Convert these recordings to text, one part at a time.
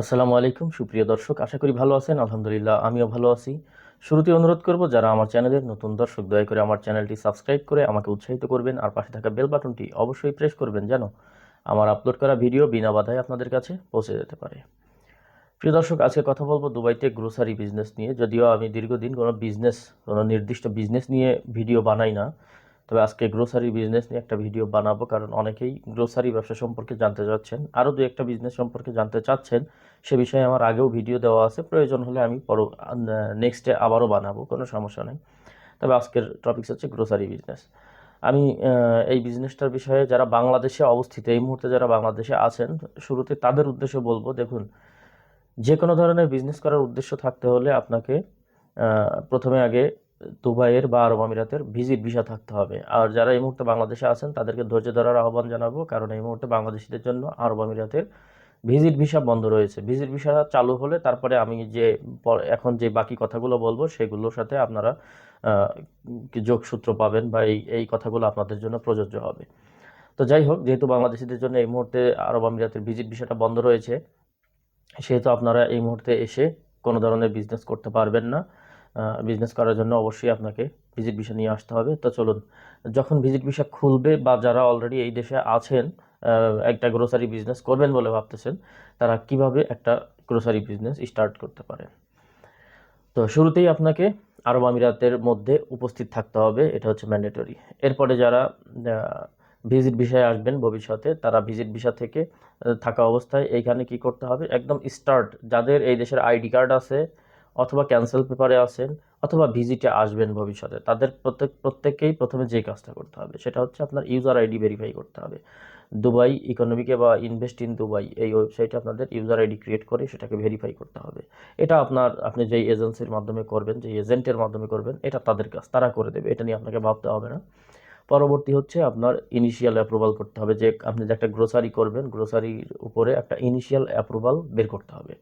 আসসালামু আলাইকুম, সুপ্রিয় দর্শক, আশা করি ভালো আছেন। আলহামদুলিল্লাহ, আমিও ভালো আছি। শুরুতে অনুরোধ করব, যারা আমার চ্যানেলের নতুন দর্শক, দয়া করে আমার চ্যানেলটি সাবস্ক্রাইব করে আমাকে উৎসাহিত করবেন আর পাশে থাকা বেল বাটনটি অবশ্যই প্রেস করবেন যেন আমার আপলোড করা ভিডিও বিনা বাধায় আপনাদের কাছে পৌঁছে যেতে পারে। প্রিয় দর্শক, আজকে কথা বলব দুবাইতে গ্রোসারি বিজনেস নিয়ে। যদিও আমি দীর্ঘদিন কোনো বিজনেস, কোনো নির্দিষ্ট বিজনেস নিয়ে ভিডিও বানাই না তবে আজকে গ্রোসারি বিজনেস নিয়ে একটা ভিডিও বানাবো, কারণ অনেকেই গ্রোসারি ব্যবসা সম্পর্কে জানতে চাচ্ছেন। আরও দু একটা বিজনেস সম্পর্কে জানতে চাচ্ছেন, সে বিষয়ে আমার আগেও ভিডিও দেওয়া আছে। প্রয়োজন হলে আমি পর নেক্সটে আবারও বানাবো, কোনো সমস্যা নেই। তবে আজকের টপিকস হচ্ছে গ্রোসারি বিজনেস আমি এই বিজনেসটার বিষয়ে যারা বাংলাদেশে অবস্থিত, এই মুহূর্তে যারা বাংলাদেশে আছেন, শুরুতে তাদের উদ্দেশ্যে বলব, দেখুন, যে কোনো ধরনের বিজনেস করার উদ্দেশ্য থাকতে হলে আপনাকে প্রথমে আগে দুবাইয়ের বা আরব আমিরাতের ভিজিট ভিসা থাকতে হবে। আর যারা এই মুহূর্তে বাংলাদেশে আছেন, তাদেরকে ধৈর্য ধরার আহ্বান জানাব। কারণ এই মুহূর্তে বাংলাদেশিদের জন্য আরব আমিরাতের ভিজিট ভিসা বন্ধ রয়েছে। ভিজিট ভিসা চালু হলে তারপরে আমি যে এখন যে বাকি কথাগুলো বলব, সেগুলোর সাথে আপনারা যোগসূত্র পাবেন বা এই এই কথাগুলো আপনাদের জন্য প্রযোজ্য হবে। তো যাই হোক, যেহেতু বাংলাদেশিদের জন্য এই মুহূর্তে আরব আমিরাতের ভিজিট ভিসাটা বন্ধ রয়েছে, সেহেতু আপনারা এই মুহূর্তে এসে কোনো ধরনের বিজনেস করতে পারবেন না। বিজনেস করার জন্য অবশ্যই আপনাকে ভিজিট ভিসা নিয়ে আসতে হবে। তো চলুন, যখন ভিজিট ভিসা খুলবে বা যারা অলরেডি এই দেশে আছেন একটা গ্রোসারি বিজনেস করবেন বলে ভাবতেছেন, তারা কীভাবে একটা গ্রোসারি বিজনেস স্টার্ট করতে পারেন তো শুরুতেই আপনাকে আরব আমিরাতের মধ্যে উপস্থিত থাকতে হবে, এটা হচ্ছে ম্যান্ডেটরি এরপরে যারা ভিজিট ভিসায় আসবেন ভবিষ্যতে, তারা ভিজিট ভিসা থেকে থাকা অবস্থায় এইখানে কি করতে হবে? একদম স্টার্ট যাদের এই দেশের আইডি কার্ড আছে অথবা ক্যান্সেল পেপারে আসেন অথবা ভিজিটে আসবেন ভবিষ্যতে, তাদের প্রত্যেক, প্রত্যেককেই প্রথমে যে কাজটা করতে হবে সেটা হচ্ছে আপনার ইউজার আইডি ভেরিফাই করতে হবে। দুবাই ইকোনমিকে বা ইনভেস্ট ইন দুবাই এই ওয়েবসাইটে আপনাদের ইউজার আইডি ক্রিয়েট করে সেটাকে ভেরিফাই করতে হবে। এটা আপনার, আপনি যেই এজেন্সির মাধ্যমে করবেন যে এজেন্টের মাধ্যমে করবেন, এটা তাদের কাজ, তারা করে দেবে, এটা নিয়ে আপনাকে ভাবতে হবে না। পরবর্তী হচ্ছে আপনার ইনিশিয়াল অ্যাপ্রুভাল করতে হবে, যে আপনি যে একটা গ্রোসারি করবেন গ্রোসারির উপরে একটা ইনিশিয়াল অ্যাপ্রুভাল বের করতে হবে।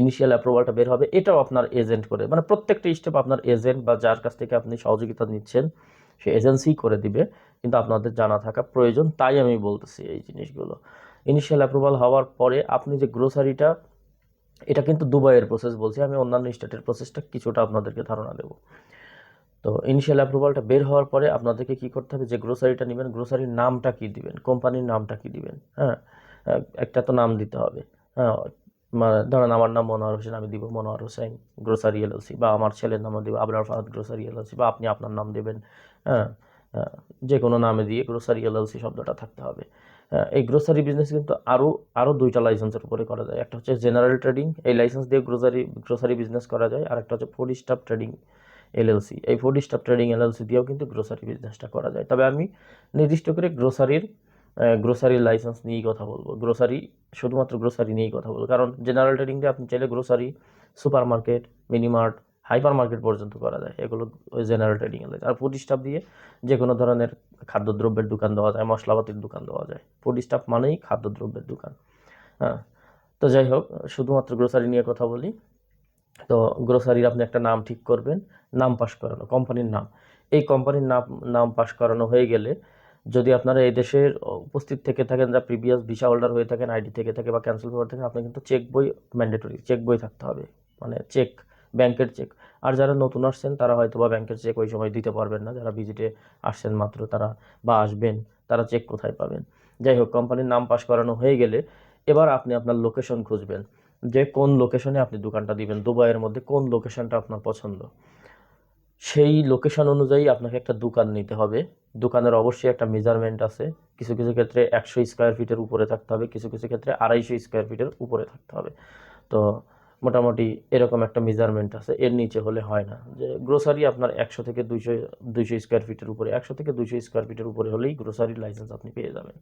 ইনিশিয়াল অ্যাপ্রুভালটা বের হবে, এটাও আপনার এজেন্ট করে মানে প্রত্যেকটা স্টেপ আপনার এজেন্ট বা যার কাছ থেকে আপনি সহযোগিতা নিচ্ছেন, সে এজেন্সি করে দিবে, কিন্তু আপনাদের জানা থাকা প্রয়োজন, তাই আমি বলতেছি এই জিনিসগুলো। ইনিশিয়াল অ্যাপ্রুভাল হওয়ার পরে আপনি যে গ্রোসারিটা এটা কিন্তু দুবাইয়ের প্রসেস বলছি, আমি অন্যান্য স্টেটের প্রসেসটা কিছুটা আপনাদেরকে ধারণা দেবো। তো ইনিশিয়াল অ্যাপ্রুভালটা বের হওয়ার পরে আপনাদেরকে কি করতে হবে, যে গ্রোসারিটা নেবেন গ্রোসারির নামটা কি দিবেন কোম্পানির নামটা কি দিবেন হ্যাঁ একটা তো নাম দিতে হবে হ্যাঁ ধরেন আমার নাম মনোয়ার হোসেন আমি দিব মনোয়ার হোসেন গ্রোসারি এলএলসি বা আমার ছেলের নামও দিব আবরার ফাহাদ গ্রোসারি এলএলসি বা আপনি আপনার নাম দেবেন হ্যাঁ আহ, যে কোনো নামে দিয়ে গ্রোসারি এলএলসি শব্দটা থাকতে হবে। আহ, এই গ্রোসারি বিজনেস কিন্তু আরও আরও দুইটা লাইসেন্সের উপরে করা যায়। একটা হচ্ছে জেনারেল ট্রেডিং এই লাইসেন্স দিয়ে গ্রোসারি গ্রোসারি বিজনেস করা যায়। আর একটা হচ্ছে ফুড স্টাফ ট্রেডিং এলএলসি এই ফুড স্টাফ ট্রেডিং এলএলসি দিয়েও কিন্তু গ্রোসারি বিজনেসটা করা যায়। তবে আমি নির্দিষ্ট করে গ্রোসারির গ্রোসারির লাইসেন্স নিয়েই কথা বলব। গ্রোসারি শুধুমাত্র গ্রোসারি নিয়েই কথা বলব। কারণ জেনারেল ট্রেডিং দিয়ে আপনি চাইলে grocery super market minimart hyper market পর্যন্ত করা যায়। এগুলো ওই জেনারেল ট্রেডিং এর আর ফুড স্টাফ দিয়ে যে কোনো ধরনের খাদ্যদ্রব্যের দোকান দেওয়া যায়, মশলাপাতির দোকান দেওয়া যায়। ফুড স্টাফ মানেই খাদ্যদ্রব্যের দোকান। হ্যাঁ তো যাই হোক, শুধুমাত্র গ্রোসারি নিয়ে কথা বলি। তো গ্রোসারির আপনি একটা নাম ঠিক করবেন, নাম পাস করানো কোম্পানির নাম। এই কোম্পানির নাম নাম পাস করানো হয়ে গেলে যদি আপনারা এই দেশের উপস্থিত থেকে থাকেন যা প্রিভিয়াস ভিসা হোল্ডার হয়ে থাকেন আইডি থেকে থাকে বা ক্যান্সেল পেপার থেকে আপনি কিন্তু চেক বই ম্যান্ডেটরি চেক বই থাকতে হবে। মানে চেক ব্যাংকের চেক আর যারা নতুন আসছেন, তারা হয়তো বা ব্যাংকের চেক ওই সময় দিতে পারবেন না। যারা ভিজিটে আসছেন মাত্র, তারা বা আসবেন, তারা চেক কোথায় পাবেন? যাই হোক কোম্পানির নাম পাস করানো হয়ে গেলে এবার আপনি আপনার লোকেশন খুঁজবেন। যে কোন লোকেশনে আপনি দোকানটা দিবেন, দুবাইয়ের মধ্যে কোন লোকেশনটা আপনার পছন্দ? সেই লোকেশন অনুযায়ী আপনাকে একটা দোকান নিতে হবে। দোকানের অবশ্যই একটা মেজারমেন্ট আছে। কিছু কিছু ক্ষেত্রে একশো স্কোয়ার ফিটের উপরে থাকতে হবে, কিছু কিছু ক্ষেত্রে আড়াইশো স্কোয়ার ফিটের উপরে থাকতে হবে। তো মোটামুটি এরকম একটা মেজারমেন্ট আছে। এর নিচে হলে হয় না। যে গ্রোসারি আপনার একশো থেকে দুইশো দুইশো স্কোয়ার ফিটের উপরে, একশো থেকে দুইশো স্কোয়ার ফিটের উপরে হলেই গ্রোসারির লাইসেন্স আপনি পেয়ে যাবেন।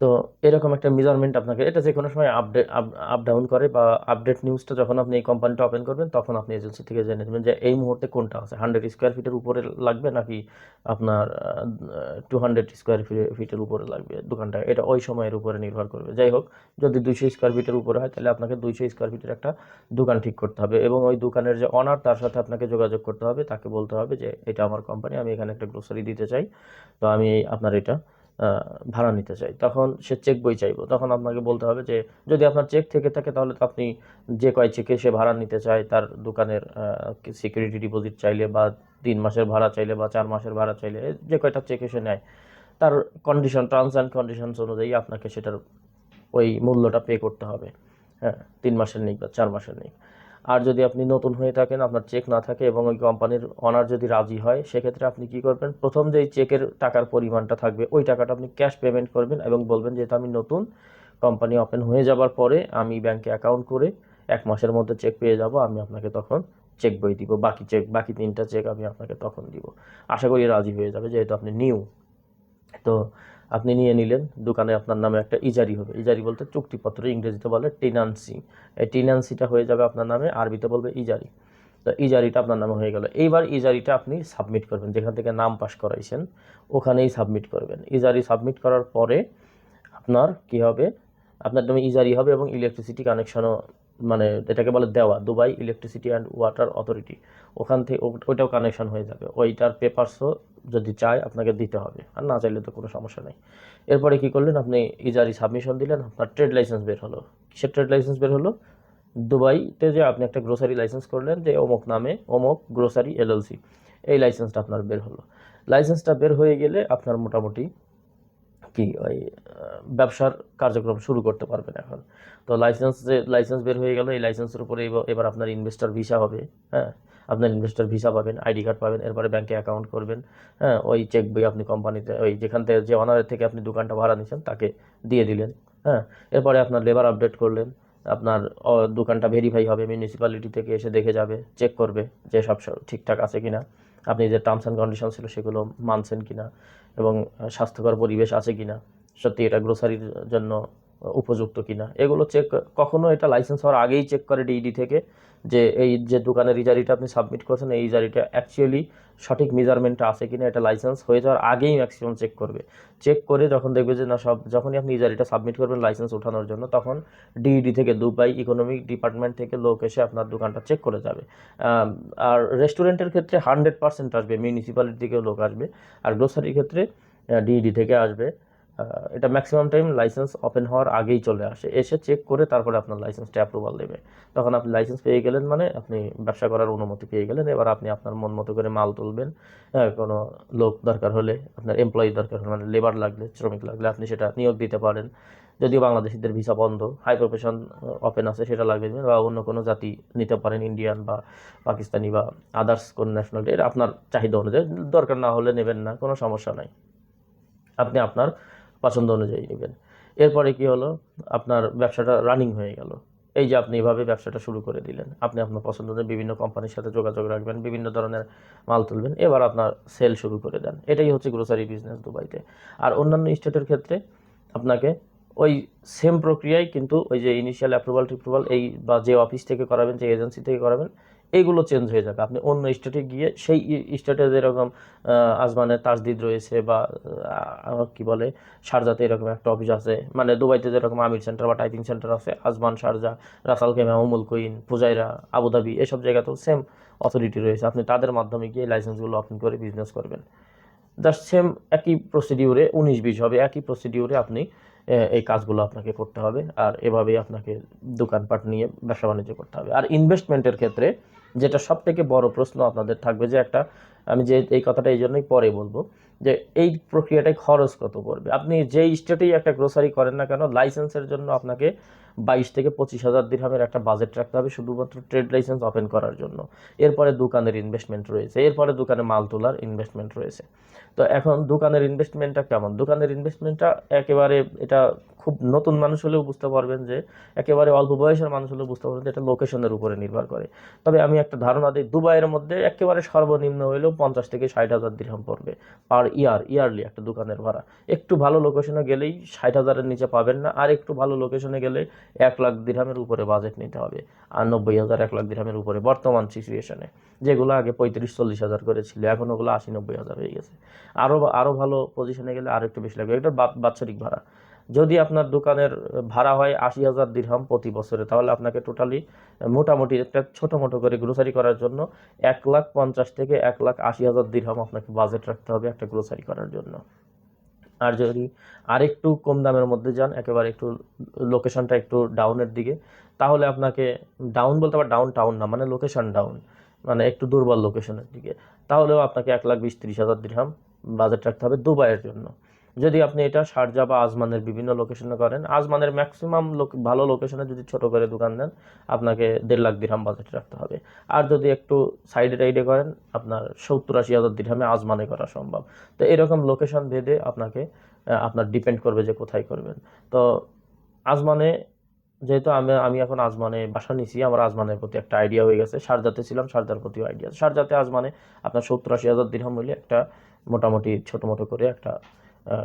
তো এরকম একটা মেজারমেন্ট আপনাকে, এটা যে কোনো সময় আপডেট আপ ডাউন করে বা আপডেট নিউজটা যখন আপনি এই কোম্পানিটা ওপেন করবেন, তখন আপনি এজেন্সি থেকে জেনে নেবেন যে এই মুহূর্তে কোনটা আছে। হান্ড্রেড স্কোয়ার ফিটের উপরে লাগবে নাকি আপনার টু হান্ড্রেড স্কোয়ার ফিটের উপরে লাগবে দোকানটা? এটা ওই সময়ের উপরে নির্ভর করবে। যাই হোক, যদি দুইশো স্কোয়ার ফিটের উপরে হয়, তাহলে আপনাকে দুইশো স্কোয়ার ফিটের একটা দোকান ঠিক করতে হবে এবং ওই দোকানের যে অনার তার সাথে আপনাকে যোগাযোগ করতে হবে। তাকে বলতে হবে যে, এটা আমার কোম্পানি আমি এখানে একটা গ্রোসারি দিতে চাই। তো আমি আপনার এটা ভাড়া নিতে চাই। তখন সে চেক বই চাইব। তখন আপনাকে বলতে হবে যে, যদি আপনার চেক থেকে থাকে, তাহলে তো আপনি যে কয় চেকে সে ভাড়া নিতে চায়, তার দোকানের সিকিউরিটি ডিপোজিট চাইলে বা তিন মাসের ভাড়া চাইলে বা চার মাসের ভাড়া চাইলে যে কয়টা চেক এসে নেয়, তার কন্ডিশন টার্মস অ্যান্ড কন্ডিশনস অনুযায়ী আপনাকে সেটার ওই মূল্যটা পে করতে হবে। হ্যাঁ তিন মাসের নেই বা চার মাসের নেই আর যদি আপনি নতুন হয়ে থাকেন, আপনার চেক না থাকে এবং ওই কোম্পানির অনার যদি রাজি হয়, সেক্ষেত্রে আপনি কি করবেন? প্রথম যেই চেকের টাকার পরিমাণটা থাকবে, ওই টাকাটা আপনি ক্যাশ পেমেন্ট করবেন এবং বলবেন যেহেতু আমি নতুন কোম্পানি ওপেন হয়ে যাবার পরে আমি ব্যাংকে অ্যাকাউন্ট করে এক মাসের মধ্যে চেক পেয়ে যাব, আমি আপনাকে তখন চেক বই দিব। বাকি চেক বাকি তিনটা চেক আমি আপনাকে তখন দিব। আশা করি রাজি হয়ে যাবে, যেহেতু আপনি নিউ তো আপনি নিয়ে নিলেন, দোকানে আপনার নামে একটা ইজারি হবে। ইজারি বলতে চুক্তিপত্র, ইংরেজিতে বলে টিনান্সি। এই টিনান্সিটা হয়ে যাবে আপনার নামে, আরবিতে বলবে ইজারি। তো ইজারিটা আপনার নামে হয়ে গেল। এইবার ইজারিটা আপনি সাবমিট করবেন, যেখান থেকে নাম পাস করাইছেন, ওখানেই সাবমিট করবেন। ইজারি সাবমিট করার পরে আপনার কি হবে? আপনার নামে ইজারি হবে এবং ইলেকট্রিসিটি কানেকশনও মানে এটাকে বলে দেওয়া, Dubai electricity and water authority. ওখান থেকে ওইটাও কানেকশন হয়ে যাবে। ওইটার পেপারসও যদি চায় আপনাকে দিতে হবে। আর না চাইলে তো কোনো সমস্যা নেই। এরপরে কী করলেন? আপনি ইজারি সাবমিশন দিলেন, আপনার ট্রেড লাইসেন্স বের হলো। কিসের ট্রেড লাইসেন্স বের হলো? দুবাইতে যে আপনি একটা গ্রোসারি লাইসেন্স করলেন, যে অমুক নামে অমুক গ্রোসারি এলএলসি এই লাইসেন্সটা আপনার বের হলো। লাইসেন্সটা বের হয়ে গেলে আপনার মোটামুটি কি ওই ব্যবসার কার্যক্রম শুরু করতে পারবেন এখন। তো লাইসেন্স যে লাইসেন্স বের হয়ে গেল, এই লাইসেন্সের উপরে এবার- আপনার ইনভেস্টর ভিসা হবে হ্যাঁ? আপনার ইনভেস্টর ভিসা পাবেন আইডি কার্ড পাবেন, এরপরে ব্যাংকে অ্যাকাউন্ট করবেন হ্যাঁ? ওই চেক বই আপনি কোম্পানিতে ওই যেখান থেকে, যে অনারের থেকে আপনি দোকানটা ভাড়া নিয়েছেন, তাকে দিয়ে দিলেন হ্যাঁ? এরপরে আপনার লেবার আপডেট করলেন, আপনার দোকানটা ভেরিফাই হবে মিউনিসিপ্যালিটি থেকে এসে দেখে যাবে চেক করবে যে সব ঠিকঠাক আছে কি না আপনি যে টার্মস অ্যান্ড কন্ডিশন ছিল সেগুলো মানছেন কিনা। এবং স্বাস্থ্যকর পরিবেশ আছে কিনা? সত্যি এটা গ্রোসারির জন্য উপযুক্ত কিনা। এগুলো চেক কখনো এটা লাইসেন্স হওয়ার আগেই চেক করে ডিইডি থেকে যে এই যে দোকানের ইজারিটা আপনি সাবমিট করছেন, এই ইজারিটা অ্যাকচুয়ালি সঠিক মেজারমেন্টটা আছে কিনা, এটা লাইসেন্স হয়ে যাওয়ার আগেই ম্যাক্সিমাম চেক করবে। চেক করে যখন দেখবে যে না, সব যখনই আপনি ইজারিটা সাবমিট করবেন লাইসেন্স ওঠানোর জন্য, তখন ডিইডি থেকে দুবাই ইকোনমিক ডিপার্টমেন্ট থেকে লোক এসে আপনার দোকানটা চেক করে যাবে। আর রেস্টুরেন্টের ক্ষেত্রে হান্ড্রেড পার্সেন্ট আসবে মিউনিসিপ্যালিটি থেকেও লোক আসবে, আর গ্রোসারির ক্ষেত্রে ডিইডি থেকে আসবে। এটা ম্যাক্সিমাম টাইম লাইসেন্স ওপেন হওয়ার আগেই চলে আসে। এসে চেক করে তারপরে আপনার লাইসেন্সটা অ্যাপ্রুভাল দেবে। তখন আপনি লাইসেন্স পেয়ে গেলেন মানে আপনি ব্যবসা করার অনুমতি পেয়ে গেলেন। এবার আপনি আপনার মন মতো করে মাল তুলবেন। হ্যাঁ কোনো লোক দরকার হলে, আপনার এমপ্লয়ি দরকার হলে মানে লেবার লাগলে, শ্রমিক লাগলে আপনি সেটা নিয়োগ দিতে পারেন। যদিও বাংলাদেশিদের ভিসা বন্ধ হাই প্রফেশন ওপেন আছে, সেটা লাগবে বা অন্য কোনো জাতি নিতে পারেন ইন্ডিয়ান বা পাকিস্তানি বা আদার্স কোন ন্যাশনালিটি আপনার চাহিদা অনুযায়ী। দরকার না হলে নেবেন না, কোনো সমস্যা নাই। আপনি আপনার পছন্দ অনুযায়ী নেবেন। এরপরে কি হলো? আপনার ব্যবসাটা রানিং হয়ে গেল। এই যে আপনি এভাবে ব্যবসাটা শুরু করে দিলেন, আপনি আপনার পছন্দ অনুযায়ী বিভিন্ন কোম্পানির সাথে যোগাযোগ রাখবেন, বিভিন্ন ধরনের মাল তুলবেন, এবার আপনার সেল শুরু করে দেন। এটাই হচ্ছে গ্রোসারি বিজনেস দুবাইতে। আর অন্যান্য স্টেটের ক্ষেত্রে আপনাকে ওই সেম প্রক্রিয়ায় কিন্তু ওই যে ইনিশিয়াল অ্যাপ্রুভাল টিপ্রুভাল এই বা যে অফিস থেকে করাবেন, যে এজেন্সি থেকে করাবেন এইগুলো চেঞ্জ হয়ে যাবে। আপনি অন্য স্টেটে গিয়ে সেই স্টেটে যেরকম আজমানের তাজদিদ রয়েছে বা কি বলে, শারজাতে এরকম একটা অফিস আছে। মানে দুবাইতে যেরকম আমির সেন্টার বা টাইপিং সেন্টার আছে, Ajman, Sharjah, Ras al Khaimah Umm al Quwain Fujairah Abu Dhabi এসব জায়গাতেও সেম অথরিটি রয়েছে। আপনি তাদের মাধ্যমে গিয়ে লাইসেন্সগুলো ওপেন করে বিজনেস করবেন। জাস্ট সেম একই প্রসিডিউরে উনিশ বিশ হবে, একই প্রসিডিউরে আপনি এই কাজগুলো আপনাকে করতে হবে। আর এভাবেই আপনাকে দোকানপাট নিয়ে ব্যবসা বাণিজ্য করতে হবে। আর ইনভেস্টমেন্টের ক্ষেত্রে যেটা সব থেকে বড় প্রশ্ন আপনাদের থাকবে যে একটা আমি যে এই কথাটা এই জন্যই পরে বলব যে এই প্রক্রিয়াটায় খরচ কত পড়বে? আপনি যেই স্টেটেই একটা গ্রোসারি করেন না কেন লাইসেন্সের জন্য আপনাকে বাইশ থেকে পঁচিশ হাজার দিরহামের একটা বাজেট রাখতে হবে শুধুমাত্র ট্রেড লাইসেন্স ওপেন করার জন্য। এরপরে দোকানের ইনভেস্টমেন্ট রয়েছে, এরপরে দোকানে মাল তোলার ইনভেস্টমেন্ট রয়েছে। তো এখন দোকানের ইনভেস্টমেন্টটা কেমন? দোকানের ইনভেস্টমেন্টটা একেবারে এটা খুব নতুন মানুষ হলেও বুঝতে পারবেন যে, একেবারে অল্প বয়সের মানুষ হলেও বুঝতে পারবেন যে এটা লোকেশনের উপরে নির্ভর করে। তবে আমি একটা ধারণা দিই, দুবাইয়ের মধ্যে একেবারে সর্বনিম্ন হইলেও পঞ্চাশ থেকে ষাট হাজার দিরহাম পড়বে পার ইয়ার ইয়ারলি একটা দোকানের ভাড়া। একটু ভালো লোকেশনে গেলেই ষাট হাজারের নিচে পাবেন না, আর একটু ভালো লোকেশনে গেলে এক লাখ দিরহামের উপরে বাজেট নিতে হবে আর নব্বই হাজার, এক লাখ দিরহামের উপরে বর্তমান সিচুয়েশনে যেগুলো আগে পঁয়ত্রিশ, চল্লিশ হাজার করে ছিল, এখন ওগুলো আশি, নব্বই হাজার হয়ে গেছে। আরও আরও ভালো পজিশনে গেলে আরও একটু বেশি লাগবে। এটা বাৎসরিক ভাড়া। যদি আপনার দোকানের ভাড়া হয় আশি হাজার দিরহাম প্রতি বছরে, তাহলে আপনাকে টোটালি মোটামুটি একটা ছোটো মোটো করে গ্রোসারি করার জন্য এক লাখ পঞ্চাশ থেকে এক লাখ আশি হাজার দিরহাম আপনাকে বাজেট রাখতে হবে একটা গ্রোসারি করার জন্য। আর যদি আরেকটু কম দামের মধ্যে যান, একেবারে একটু লোকেশনটা একটু ডাউনের দিকে, তাহলে আপনাকে ডাউন বলতে আবার ডাউন টাউন না মানে লোকেশন ডাউন মানে একটু দুর্বল লোকেশনের দিকে, তাহলেও আপনাকে এক লাখ বিশ ত্রিশ হাজার দিরহাম বাজেট রাখতে হবে দুবাইয়ের জন্য। যদি আপনি এটা শারজা বা আজমানের বিভিন্ন লোকেশনে করেন, আজমানের ম্যাক্সিমাম লোক, ভালো লোকেশনে যদি ছোট করে দোকান দেন, আপনাকে দেড় লাখ দিরহাম বাজেট রাখতে হবে। আর যদি একটু সাইডে টাইডে করেন, আপনার সত্তর আশি হাজার দিরহামে আজমানে করা সম্ভব। তো এরকম লোকেশন ভেদে আপনাকে আপনার ডিপেন্ড করবে যে কোথায় করবেন। তো আজমানে, যেহেতু আমি আমি এখন আজমানে বাসা নিছি, আমার আজমানের প্রতি একটা আইডিয়া হয়ে গেছে। শারজাতে ছিলাম, শারজার প্রতিও আইডিয়া শারজাতে আজমানে আপনার সত্তর আশি হাজার দিরহাম হইলে একটা মোটামুটি ছোটো মোটো করে একটা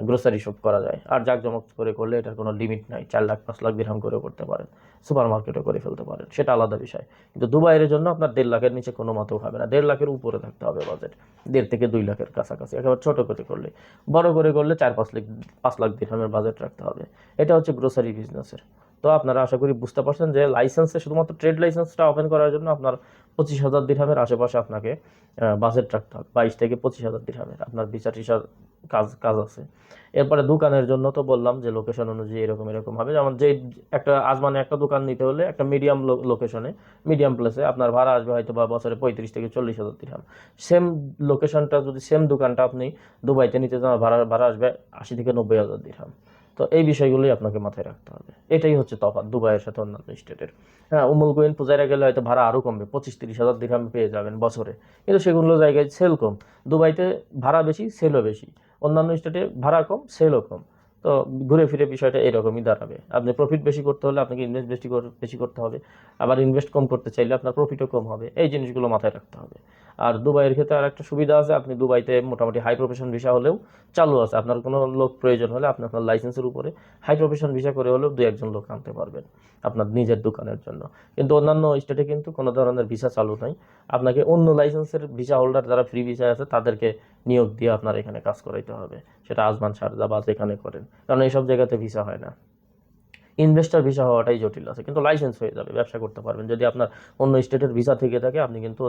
গ্রোসারি শপ করা যায়। আর জাঁকজমক করে করলে এটার কোনো লিমিট নাই, চার লাখ, পাঁচ লাখ দিরহাম করে করতে পারেন। সুপার মার্কেটও করে ফেলতে পারেন, সেটা আলাদা বিষয়। কিন্তু দুবাইয়ের জন্য আপনার দেড় লাখের নিচে কোনো মতো হবে না। দেড় লাখের উপরে থাকতে হবে বাজেট দেড় থেকে দুই লাখের কাছাকাছি, একেবারে ছোটো করে করলে। বড় করে করলে চার, পাঁচ লাখ পাঁচ লাখ দিরহামের বাজেট রাখতে হবে। এটা হচ্ছে গ্রোসারি বিজনেসের তো আপনারা আশা করি বুঝতে পারছেন যে লাইসেন্সে শুধুমাত্র ট্রেড লাইসেন্সটা ওপেন করার জন্য আপনার পঁচিশ হাজার দিরহামের আশেপাশে আপনাকে বাজেট রাখতে হবে। বাইশ থেকে পঁচিশ হাজার দিরহামের আপনার বিচার টিচার কাজ কাজ আছে। এরপরে দোকানের জন্য তো বললাম যে লোকেশন অনুযায়ী এরকম এরকম হবে। যেমন যে একটা আজমানে একটা দোকান নিতে হলে একটা মিডিয়াম লোকেশনে মিডিয়াম প্লেসে আপনার ভাড়া আসবে হয়তো বা বছরে পঁয়ত্রিশ থেকে চল্লিশ হাজার দিরহাম সেম লোকেশনটা যদি সেম দোকানটা আপনি দুবাইতে নিতে যান, ভাড়া ভাড়া আসবে আশি থেকে নব্বই হাজার দিরহাম তো এই বিষয়গুলোই আপনাকে মাথায় রাখতে হবে। এটাই হচ্ছে তফাৎ দুবাইয়ের সাথে অন্যান্য স্টেটের। হ্যাঁ উমুল কোয়েন পূজারা গেলে হয়তো ভাড়া আরও কমবে পঁচিশ তিরিশ হাজার দিরহাম পেয়ে যাবেন বছরে। কিন্তু সেগুলো জায়গায় সেল কম। দুবাইতে ভাড়া বেশি সেলও বেশি। অন্যান্য স্টেটে ভাড়া কম সেলও কম। তো ঘুরে ফিরে বিষয়টা এরকমই দাঁড়াবে। আপনি প্রফিট বেশি করতে হলে আপনাকে ইনভেস্ট বেশি বেশি করতে হবে। আবার ইনভেস্ট কম করতে চাইলে আপনার প্রফিটও কম হবে। এই জিনিসগুলো মাথায় রাখতে হবে। আর দুবাইয়ের ক্ষেত্রে আর একটা সুবিধা আছে, আপনি দুবাইতে মোটামুটি হাই প্রফেশন ভিসা হলেও চালু আছে। আপনার কোনো লোক প্রয়োজন হলে আপনি আপনার লাইসেন্সের উপরে হাই প্রফেশন ভিসা করে হলেও দু একজন লোক আনতে পারবেন আপনার নিজের দোকানের জন্য। কিন্তু অন্যান্য স্টেটে কিন্তু কোনো ধরনের ভিসা চালু নাই। আপনাকে অন্য লাইসেন্সের ভিসা হোল্ডার যারা ফ্রি ভিসা আছে, তাদেরকে নিয়োগ দিয়ে আপনার এখানে কাজ করাইতে হবে। সেটা আজমান বা যেখানে করেন। কারণ এইসব জায়গাতে ভিসা হয় না। ইনভেস্টার ভিসা হওয়াটাই জটিল আছে। কিন্তু লাইসেন্স হয়ে যাবে, ব্যবসা করতে পারবেন। যদি আপনার অন্য স্টেটের ভিসা থেকে থাকে, আপনি কিন্তু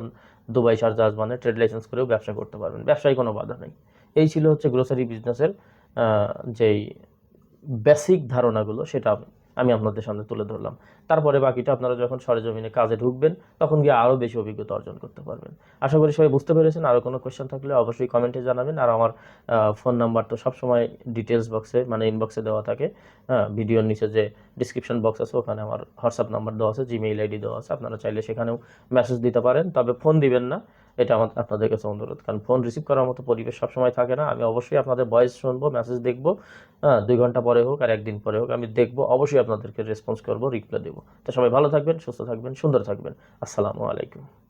দুবাই, শারজা, আজমানে ট্রেড লাইসেন্স করেও ব্যবসা করতে পারবেন। ব্যবসায় কোনো বাধা নেই। এই ছিল হচ্ছে গ্রোসারি বিজনেসের যেই বেসিক ধারণাগুলো, সেটা আমি আপনাদের সামনে তুলে ধরলাম। তারপরে বাকিটা আপনারা যখন সরেজমিনে কাজে ঢুকবেন, তখন গিয়ে আরও বেশি অভিজ্ঞতা অর্জন করতে পারবেন। আশা করি সবাই বুঝতে পেরেছেন। আরও কোনো কোয়েশ্চেন থাকলে অবশ্যই কমেন্টে জানাবেন। আর আমার ফোন নাম্বার তো সবসময় ডিটেলস বক্সে মানে ইনবক্সে দেওয়া থাকে। হ্যাঁ ভিডিওর নিচে যে ডিসক্রিপশন বক্স আছে, ওখানে আমার হোয়াটসঅ্যাপ নাম্বার দেওয়া আছে জিমেইল আইডি দেওয়া আছে। আপনারা চাইলে সেখানেও মেসেজ দিতে পারেন। তবে ফোন দিবেন না। এটা আমাদের আপনাদের কাছে অনুরোধ। কারণ ফোন রিসিভ করার মতো পরিবেশ সবসময় থাকে না। আমি অবশ্যই আপনাদের ভয়েস শুনব মেসেজ দেখব। হ্যাঁ দুই ঘণ্টা পরে হোক আর একদিন পরে হোক আমি দেখব, অবশ্যই আপনাদেরকে রেসপন্স করব রিপ্লাই দেবো। তো সবাই ভালো থাকবেন, সুস্থ থাকবেন, সুন্দর থাকবেন। আসসালামু আলাইকুম।